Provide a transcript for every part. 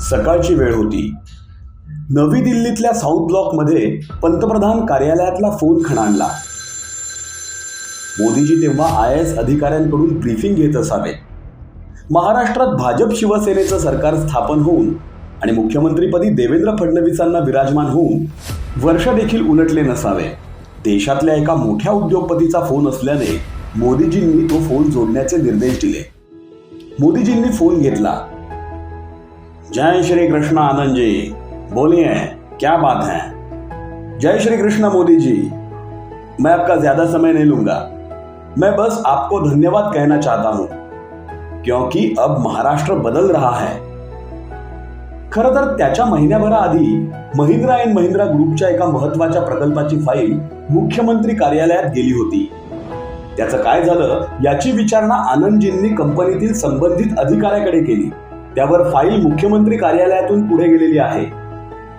सकाळची वेळ होती. नवी दिल्लीतल्या साऊथ ब्लॉकमध्ये पंतप्रधान कार्यालयातला फोन खणाणला. मोदीजी तेव्हा आय एस अधिकाऱ्यांकडून ब्रीफिंग घेत असावे. महाराष्ट्रात भाजप शिवसेनेचं सरकार स्थापन होऊन आणि मुख्यमंत्रीपदी देवेंद्र फडणवीसांना विराजमान होऊन वर्ष देखील उलटले नसावे. देशातल्या एका मोठ्या उद्योगपतीचा फोन असल्याने मोदीजींनी तो फोन जोडण्याचे निर्देश दिले. मोदीजींनी फोन घेतला. जय श्री कृष्ण आनंद जी बोलिए क्या बात है? जय श्री कृष्ण मोदी जी मैं आपका ज्यादा समय नहीं लूंगा। मैं बस आपको धन्यवाद कहना चाहता हूं क्योंकि अब महाराष्ट्र बदल रहा है। खरं तर त्याच्या महिन्याभराआधी महिंद्रा अँड महिंद्रा ग्रुपच्या एका महत्त्वाच्या प्रकल्पाची फाईल मुख्यमंत्री कार्यालयात गेली होती. त्याचं काय झालं याची विचारणा आनंदजींनी कंपनीतील संबंधित अधिकाऱ्याकडे केली. त्यावर फाईल मुख्यमंत्री कार्यालयातून पुढे गेलेली आहे.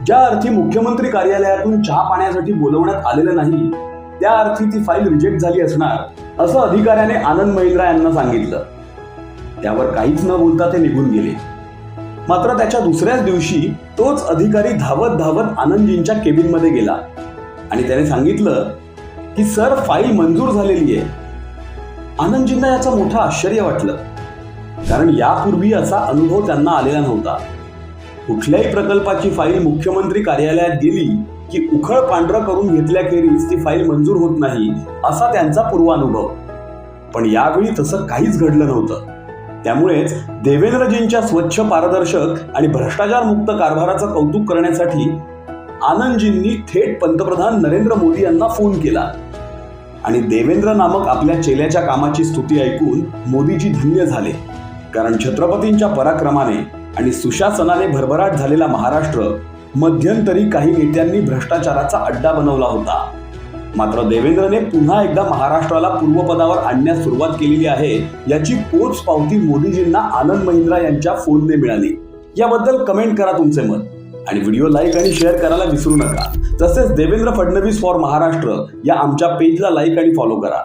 ज्या अर्थी मुख्यमंत्री कार्यालयातून चहा पाण्यासाठी बोलवण्यात आलेलं नाही त्या अर्थी ती फाईल रिजेक्ट झाली असणार असं अधिकाऱ्याने आनंद महिंद्रा यांना सांगितलं. त्यावर काहीच न बोलता ते निघून गेले. मात्र त्याच्या दुसऱ्याच दिवशी तोच अधिकारी धावत धावत आनंदजींच्या केबिनमध्ये गेला आणि त्याने सांगितलं की सर फाईल मंजूर झालेली आहे. आनंदजींना याचं मोठं आश्चर्य वाटलं. कारण यापूर्वी असा अनुभव त्यांना आलेला नव्हता. कुठल्याही प्रकल्पाची फाईल मुख्यमंत्री कार्यालयात गेली की उखळ पांढरं करून घेतल्याखेरीज ती फाईल मंजूर होत नाही असा त्यांचा पूर्वानुभव. पण यावेळी तसं काहीच घडलं नव्हतं. त्यामुळेच देवेंद्रजींच्या स्वच्छ पारदर्शक आणि भ्रष्टाचार मुक्त कारभाराचं कौतुक करण्यासाठी आनंदजींनी थेट पंतप्रधान नरेंद्र मोदी यांना फोन केला. आणि देवेंद्र नामक आपल्या चेल्याच्या कामाची स्तुती ऐकून मोदीजी धन्य झाले. कारण छत्रपतींच्या पराक्रमाने आणि सुशासनाने भरभराट झालेला महाराष्ट्र मध्यंतरी काही नेत्यांनी भ्रष्टाचाराचा अड्डा बनवला होता. मात्र देवेंद्रने पुन्हा एकदा महाराष्ट्राला पूर्वपदावर आणण्यास सुरुवात केलेली आहे याची पोच पावती मोदीजींना आनंद महिंद्रा यांच्या फोनने मिळाली. याबद्दल कमेंट करा तुमचे मत आणि व्हिडिओ लाईक आणि शेअर करायला विसरू नका. तसेच देवेंद्र फडणवीस फॉर महाराष्ट्र या आमच्या पेजला लाईक आणि फॉलो करा.